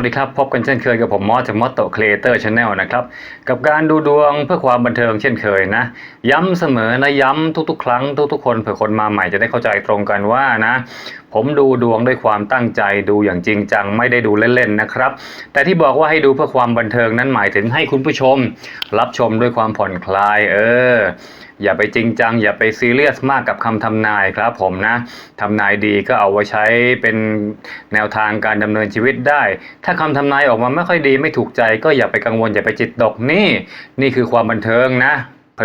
วัสดีครับ พบกันเช่นเคยกับผมมอสจากมอสโตครีเอเตอร์ชาแนลนะครับ กับการดูดวงเพื่อความบันเทิงเช่นเคยนะ ย้ำเสมอนะย้ำทุกๆ ครั้งทุกๆ คนเผื่อคนมาใหม่จะได้เข้าใจตรงกันว่านะ ผมดูดวงด้วยความตั้งใจดูอย่างจริงจังไม่ได้ดูเล่นๆนะครับ แต่ที่บอกว่าให้ดูเพื่อความบันเทิงนั้นหมายถึงให้คุณผู้ชม รับชมด้วยความผ่อนคลาย เออ อย่าไปจริงจัง อย่าไปซีเรียสมากกับคำทำนายครับผมนะทำนายดีก็เอาไว้ใช้เป็นแนวทางการดำเนินชีวิตได้ ถ้าคำทำนายออกมาไม่ค่อยดีไม่ถูกใจ ก็อย่าไปกังวลอย่าไปจิตตกนี่ นี่คือความบันเทิงนะ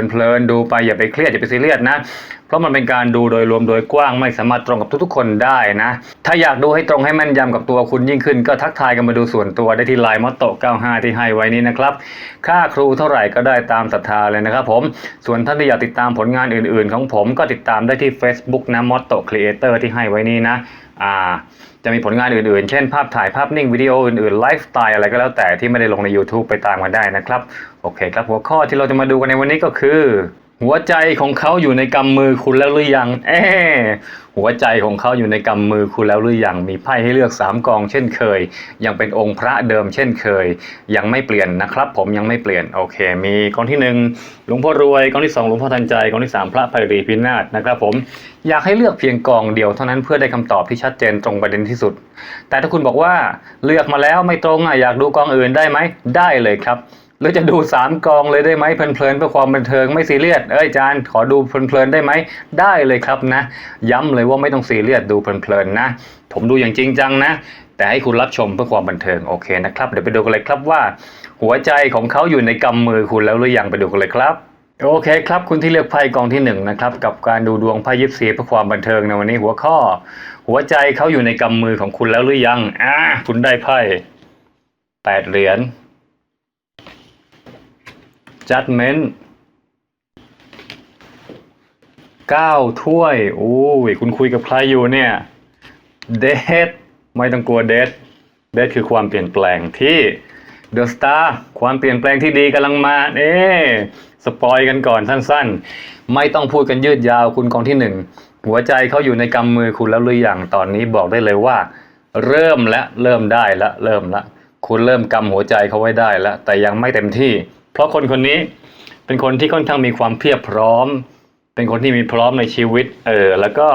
เพลินๆดูไปอย่าไปเครียดอย่าไปซีเรียสนะ เพราะมันเป็นการดูโดยรวมโดยกว้างไม่สามารถตรงกับทุกๆ คนได้นะ ถ้าอยากดูให้ตรงให้แม่นยำกับตัวคุณยิ่งขึ้น ก็ทักทายกันมาดูส่วนตัวได้ที่ไลน์มอตโต95 ที่ให้ไว้นี้นะครับ ค่าครูเท่าไหร่ก็ได้ตามศรัทธาเลยนะครับผม ส่วนท่านที่อยากติดตามผลงานอื่นๆ ของผมก็ติดตามได้ที่ Facebook นะมอตโตครีเอเตอร์ที่ให้ไว้นี้นะ จะมีผลงานอื่นๆ เช่นภาพถ่ายภาพนิ่งวิดีโออื่นๆ ไลฟ์สไตล์อะไรก็แล้วแต่ที่ไม่ได้ลงใน YouTube ไปตามกันได้นะครับ โอเคครับหัวข้อที่เราจะมาดูกันในวันนี้ก็คือ หัวใจของเขาอยู่ในกำมือคุณแล้วหรือยังเอ๊ะหัวใจของเขาอยู่ในกำมือคุณแล้วหรือยังมีไพ่ให้เลือก 3กองเช่นเคย ยังเป็นองค์พระเดิมเช่นเคย ยังไม่เปลี่ยนนะครับ ผมยังไม่เปลี่ยนโอเค มีกองที่1หลวงพ่อรวยกองที่2หลวงพ่อทันใจกองที่ 3 พระไพรีพินาศนะครับผมอยากให้เลือกเพียงกองเดียวเท่านั้นเพื่อได้คำตอบที่ชัดเจนตรงประเด็นที่สุด แต่ถ้าคุณบอกว่าเลือกมาแล้วไม่ตรงอะอยากดูกองอื่นได้ไหมได้เลยครับ หรือจะดูสามกองเลยได้ไหมเพลินๆเพื่อความบันเทิงไม่ซีเรียสเอ้ยอาจารย์ขอดูเพลินๆได้ไหมได้เลยครับนะ ย้ำเลยว่าไม่ต้องซีเรียสดูเพลินๆนะ ผมดูอย่างจริงจังนะ แต่ให้คุณรับชมเพื่อความบันเทิงโอเคนะครับ เดี๋ยวไปดูกันเลยครับว่า หัวใจของเขาอยู่ในกำมือคุณแล้วหรือยังไปดูกันเลยครับโอเคครับ คุณที่เลือกไพ่กองที่หนึ่งนะครับกับการดูดวงไพ่ยิปซีเพื่อความบันเทิงในวันนี้หัวข้อ หัวใจเขาอยู่ในกำมือของคุณแล้วหรือยังอ่าคุณได้ไพ่แปดเหรียญ judgment เก้าถ้วยโอ้ยคุณคุยกับใครอยู่เนี่ย death ไม่ต้องกลัว death death คือความเปลี่ยนแปลงที่ the star ความเปลี่ยนแปลงที่ดีกำลังมาเอ๊สปอยกันก่อนสั้นๆ ไม่ต้องพูดกันยืดยาวคุณกองที่หนึ่งหัวใจเขาอยู่ในกำมือคุณแล้วหรือยังตอนนี้บอกได้เลยว่า เริ่มและเริ่มได้ละเริ่มละ คุณเริ่มกำหัวใจเขาไว้ได้แล้วแต่ยังไม่เต็มที่ เพราะคนคนนี้เป็นคนที่ค่อนข้างมีความเพียบพร้อม เป็นคนที่มีพร้อมในชีวิต เออ แล้วก็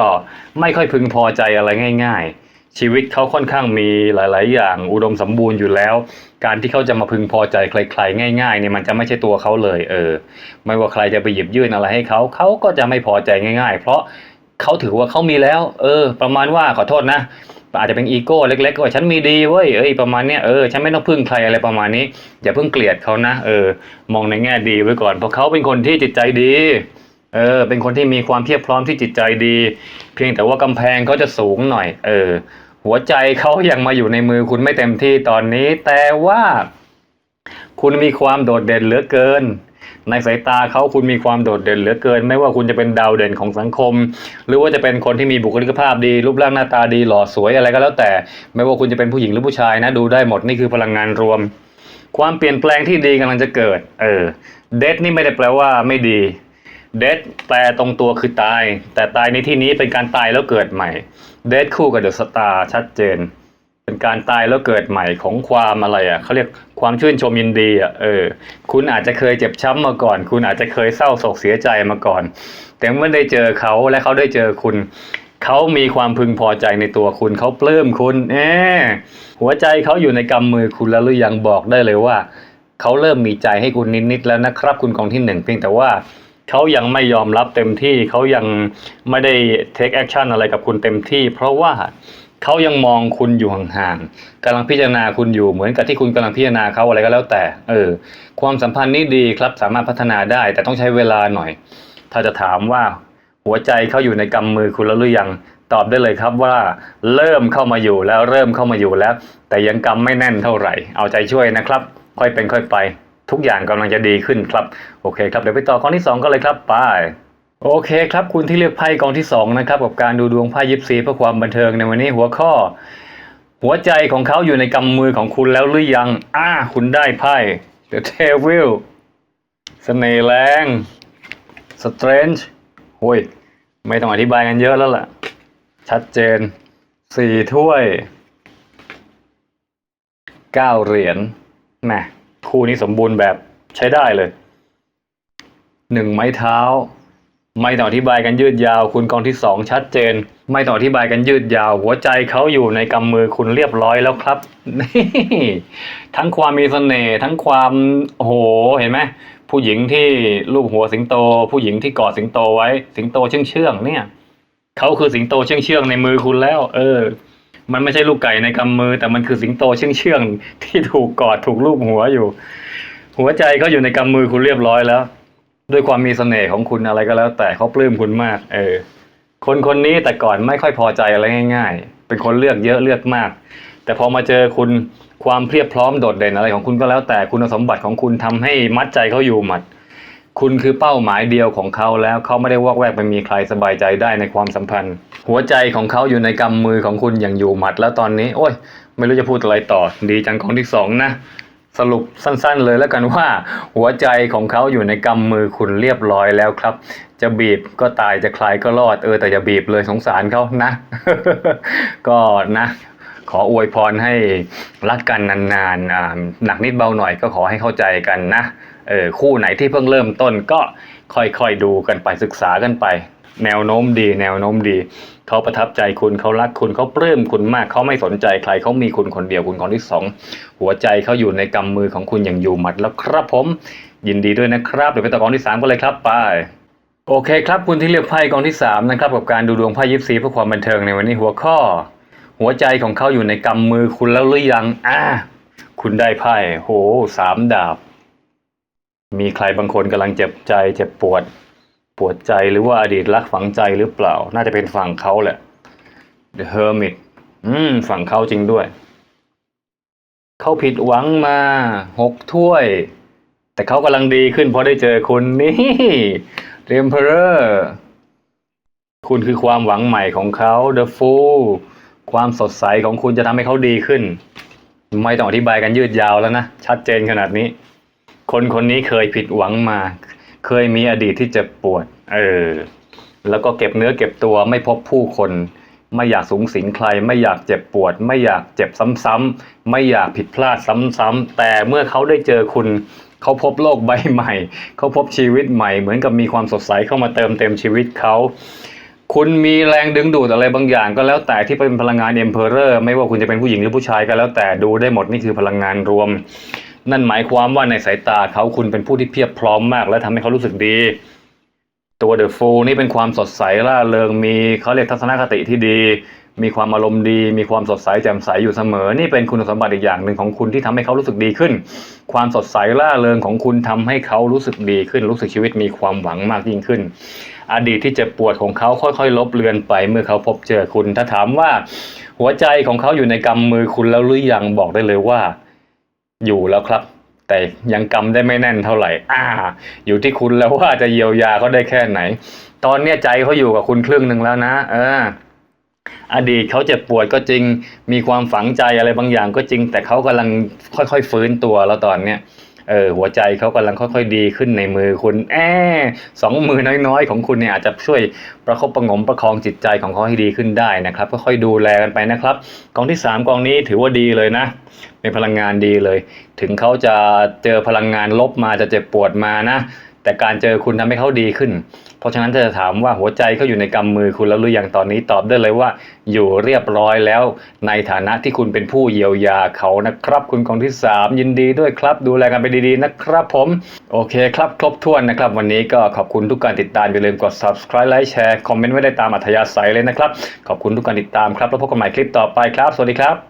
ไม่ค่อยพึงพอใจอะไรง่าย ๆ ชีวิตเขาค่อนข้างมีหลาย ๆ อย่างอุดมสมบูรณ์อยู่แล้ว การที่เขาจะมาพึงพอใจใครๆง่าย ๆ เนี่ยมันจะไม่ใช่ตัวเขาเลย เออ ไม่ว่าใครจะไปหยิบยื่นอะไรให้เขาเขาก็จะไม่พอใจง่าย ๆ เพราะเขาถือว่าเขามีแล้ว เออ ประมาณว่าขอโทษนะ อาจจะเป็นอีโก้เล็กๆว่าฉันมีดีเว้ยเอ้ยประมาณเนี้ยเออฉันไม่ต้องพึ่งใครอะไรประมาณนี้ อย่าเพิ่งเกลียดเขานะเออ มองในแง่ดีไว้ก่อน เพราะเขาเป็นคนที่จิตใจดีเออเป็นคนที่มีความเพียบพร้อมที่จิตใจดี เพียงแต่ว่ากำแพงเขาจะสูงหน่อย เออ หัวใจเขายังมาอยู่ในมือคุณไม่เต็มที่ตอนนี้ แต่ว่า คุณมีความโดดเด่นเหลือเกิน ในสายตาเขาคุณมีความโดดเด่นเหลือเกิน ไม่ว่าคุณจะเป็นดาวเด่นของสังคม หรือว่าจะเป็นคนที่มีบุคลิกภาพดี รูปร่างหน้าตาดีหล่อสวยอะไรก็แล้วแต่ ไม่ว่าคุณจะเป็นผู้หญิงหรือผู้ชายนะดูได้หมดนี่คือพลังงานรวม ความเปลี่ยนแปลงที่ดีกำลังจะเกิด เออเดทนี่ไม่ได้แปลว่าไม่ดีเดทแปลตรงตัวคือตาย แต่ตายในที่นี้เป็นการตายแล้วเกิดใหม่เดทคู่กับเดอะสตาร์ชัดเจน เป็นการตายแล้วเกิดใหม่ของความอะไรอะเขาเรียกความชื่นชมยินดีอะเออ คุณอาจจะเคยเจ็บช้ำมาก่อน คุณอาจจะเคยเศร้าโศกเสียใจมาก่อน แต่เมื่อได้เจอเขาและเขาได้เจอคุณเขามีความพึงพอใจในตัวคุณเขาปลื้มคุณเออหัวใจเขาอยู่ในกำมือคุณแล้วหรือยังบอกได้เลยว่าเขาเริ่มมีใจให้คุณนิดๆแล้วนะครับ คุณกองที่หนึ่งเพียงแต่ว่าเขายังไม่ยอมรับเต็มที่เขายังไม่ได้ take action อะไรกับคุณเต็มที่ เพราะว่า เขายังมองคุณอยู่ห่างๆกำลังพิจารณาคุณอยู่เหมือนกับที่คุณกำลังพิจารณาเขาอะไรก็แล้วแต่ เออ ความสัมพันธ์นี้ดีครับสามารถพัฒนาได้ แต่ต้องใช้เวลาหน่อย ถ้าจะถามว่าหัวใจเขาอยู่ในกำมือคุณแล้วหรือยังตอบได้เลยครับว่าเริ่มเข้ามาอยู่แล้วเริ่มเข้ามาอยู่แล้ว แต่ยังกำไม่แน่นเท่าไหร่ เอาใจช่วยนะครับ ค่อยเป็นค่อยไป ทุกอย่างกำลังจะดีขึ้นครับ โอเคครับเดี๋ยวไปต่อกอที่ 2 กันเลยครับไป โอเคครับคุณที่เลือกไพ่กองที่2นะครับกับการดูดวงไพ่ยิปซีเพื่อความบันเทิงในวันนี้หัวข้อ หัวใจของเขาอยู่ในกำมือของคุณแล้วหรือยังอ่าคุณได้ไพ่ The Devil เสน่ห์แรง Strange โอ้ย ไม่ต้องอธิบายกันเยอะแล้วล่ะ ชัดเจนสี่ถ้วยเก้าเหรียญแหมคู่นี้สมบูรณ์แบบใช้ได้เลยหนึ่งไม้เท้า ไม่ต้องอธิบายกันยืดยาว คุณกองที่สองชัดเจน ไม่ต้องอธิบายกันยืดยาว หัวใจเขาอยู่ในกำมือคุณเรียบร้อยแล้วครับนี่ทั้งความมีเสน่ห์ทั้งความโอ้โหเห็นไหมผู้หญิงที่ลูบหัวสิงโต ผู้หญิงที่กอดสิงโตไว้ สิงโตเชื่องเชื่องเนี่ยเขาคือสิงโตเชื่องเชื่องในมือคุณแล้ว เออ มันไม่ใช่ลูกไก่ในกำมือ แต่มันคือสิงโตเชื่องเชื่องที่ถูกกอดถูกลูบหัวอยู่ หัวใจเขาอยู่ในกำมือคุณเรียบร้อยแล้ว ด้วยความมีเสน่ห์ของคุณอะไรก็แล้ว แต่เขาปลื้มคุณมาก เออ คนคนนี้แต่ก่อนไม่ค่อยพอใจอะไรง่าย ๆ เป็นคนเลือกเยอะเลือกมาก แต่พอมาเจอคุณความเพียบพร้อมโดดเด่นอะไรของคุณก็แล้ว แต่คุณสมบัติของคุณทำให้มัดใจเขาอยู่หมัด คุณคือเป้าหมายเดียวของเขาแล้วเขาไม่ได้วอกแวกไปมีใครสบายใจได้ในความสัมพันธ์ หัวใจของเขาอยู่ในกำมือของคุณอย่างอยู่หมัด แล้วตอนนี้ โอ้ย ไม่รู้จะพูดอะไรต่อ ดีจังของที่สองนะ สรุปสั้นๆเลยแล้วกันว่า หัวใจของเขาอยู่ในกำมือคุณเรียบร้อยแล้วครับ จะบีบก็ตายจะคลายก็รอดเออแต่อย่าบีบเลยสงสารเขานะ ก็นะ ขออวยพรให้รักกันนานๆอ่าหนักนิดเบาหน่อยก็ขอให้เข้าใจกันนะเออคู่ไหนที่เพิ่งเริ่มต้นก็ค่อยๆดูกันไปศึกษากันไป แนวโน้มดี แนวโน้มดี เขาประทับใจคุณเขารักคุณเขาปลื้มคุณมากเขาไม่สนใจใครเขามีคุณคนเดียวคุณคนที่สองหัวใจเขาอยู่ในกำมือของคุณอย่างอยู่หมัดแล้วครับผม ยินดีด้วยนะครับเดี๋ยวไปต่อกองที่สามกันเลยครับไปโอเคครับคุณที่เลือกไพ่กองที่สามนะครับกับการดูดวงไพ่ยิปซีเพื่อความบันเทิงในวันนี้หัวข้อ หัวใจของเขาอยู่ในกำมือคุณแล้วหรือยังอ่าคุณได้ไพ่โหสามดาบ มีใครบางคนกำลังเจ็บใจเจ็บปวด ปวดใจหรือว่าอดีตรักฝังใจหรือเปล่า น่าจะเป็นฝั่งเขาแหละ The Hermit อืม ฝั่งเขาจริงด้วย เขาผิดหวังมาหกถ้วย แต่เขากำลังดีขึ้นเพราะได้เจอคุณนี่ The Emperor คุณคือความหวังใหม่ของเขา The Fool ความสดใสของคุณจะทำให้เขาดีขึ้น ไม่ต้องอธิบายกันยืดยาวแล้วนะ ชัดเจนขนาดนี้ คนคนนี้เคยผิดหวังมา เคยมีอดีตที่เจ็บปวด เออ แล้วก็เก็บเนื้อเก็บตัวไม่พบผู้คน ไม่อยากสูงสิงใคร ไม่อยากเจ็บปวด ไม่อยากเจ็บซ้ำๆไม่อยากผิดพลาดซ้ำๆแต่เมื่อเขาได้เจอคุณเขาพบโลกใบใหม่ เขาพบชีวิตใหม่ เหมือนกับมีความสดใสเข้ามาเติมเต็มชีวิตเขาคุณมีแรงดึงดูดอะไรบางอย่างก็แล้วแต่ที่เป็นพลังงานเอ็มเพอเรอร์ไม่ว่าคุณจะเป็นผู้หญิงหรือผู้ชายก็แล้วแต่ดูได้หมดนี่คือพลังงานรวม นั่นหมายความว่าในสายตาเขาคุณเป็นผู้ที่เพียบพร้อมมาก และทำให้เขารู้สึกดี ตัวเดอะฟูนี่เป็นความสดใสร่าเริงมีเขาเรียกทัศนคติที่ดี มีความอารมณ์ดี มีความสดใสแจ่มใสอยู่เสมอ นี่เป็นคุณสมบัติอีกอย่างหนึ่งของคุณที่ทำให้เขารู้สึกดีขึ้น ความสดใสร่าเริงของคุณทำให้เขารู้สึกดีขึ้น รู้สึกชีวิตมีความหวังมากยิ่งขึ้น อดีตที่เจ็บปวดของเขาค่อยๆ ลบเลือนไป เมื่อเขาพบเจอคุณ ถ้าถามว่า หัวใจของเขาอยู่ในกำมือคุณแล้วหรือยังบอกได้เลยว่า อยู่แล้วครับ แต่ยังกำได้ไม่แน่นเท่าไหร่ อ่า อยู่ที่คุณแล้วว่าจะเยียวยาเขาได้แค่ไหน ตอนเนี้ยใจเขาอยู่กับคุณครึ่งหนึ่งแล้วนะ เออ อดีตเขาเจ็บปวดก็จริง มีความฝังใจอะไรบางอย่างก็จริง แต่เขากำลังค่อยๆฟื้นตัวแล้วตอนเนี้ย เออหัวใจเขากำลังค่อยๆดีขึ้นในมือคุณแอบสองมือน้อยๆ ของคุณเนี่ยอาจจะช่วยประคบประงมประคองจิตใจของเขาให้ดีขึ้นได้นะครับก็ค่อยดูแลกันไปนะครับกองที่สามกองนี้ถือว่าดีเลยนะเป็นพลังงานดีเลย ถึงเขาจะเจอพลังงานลบมาจะเจ็บปวดมานะ แต่การเจอคุณทำให้เขาดีขึ้น เพราะฉะนั้นจะถามว่าหัวใจเขาอยู่ในกำมือคุณแล้วหรือยังตอนนี้ตอบได้เลยว่า อยู่เรียบร้อยแล้ว ในฐานะที่คุณเป็นผู้เยียวยาเขานะครับ คุณกองที่ 3 ยินดีด้วยครับ ดูแลกันไปดีๆนะครับผม โอเคครับ ครบถ้วนนะครับ วันนี้ก็ขอบคุณทุกการติดตามอย่าลืมกด subscribe ไลค์แชร์คอมเมนต์ไว้ได้ตามอัธยาศัยเลยนะครับขอบคุณทุกการติดตามครับแล้วพบกันใหม่คลิปต่อไปครับ สวัสดีครับ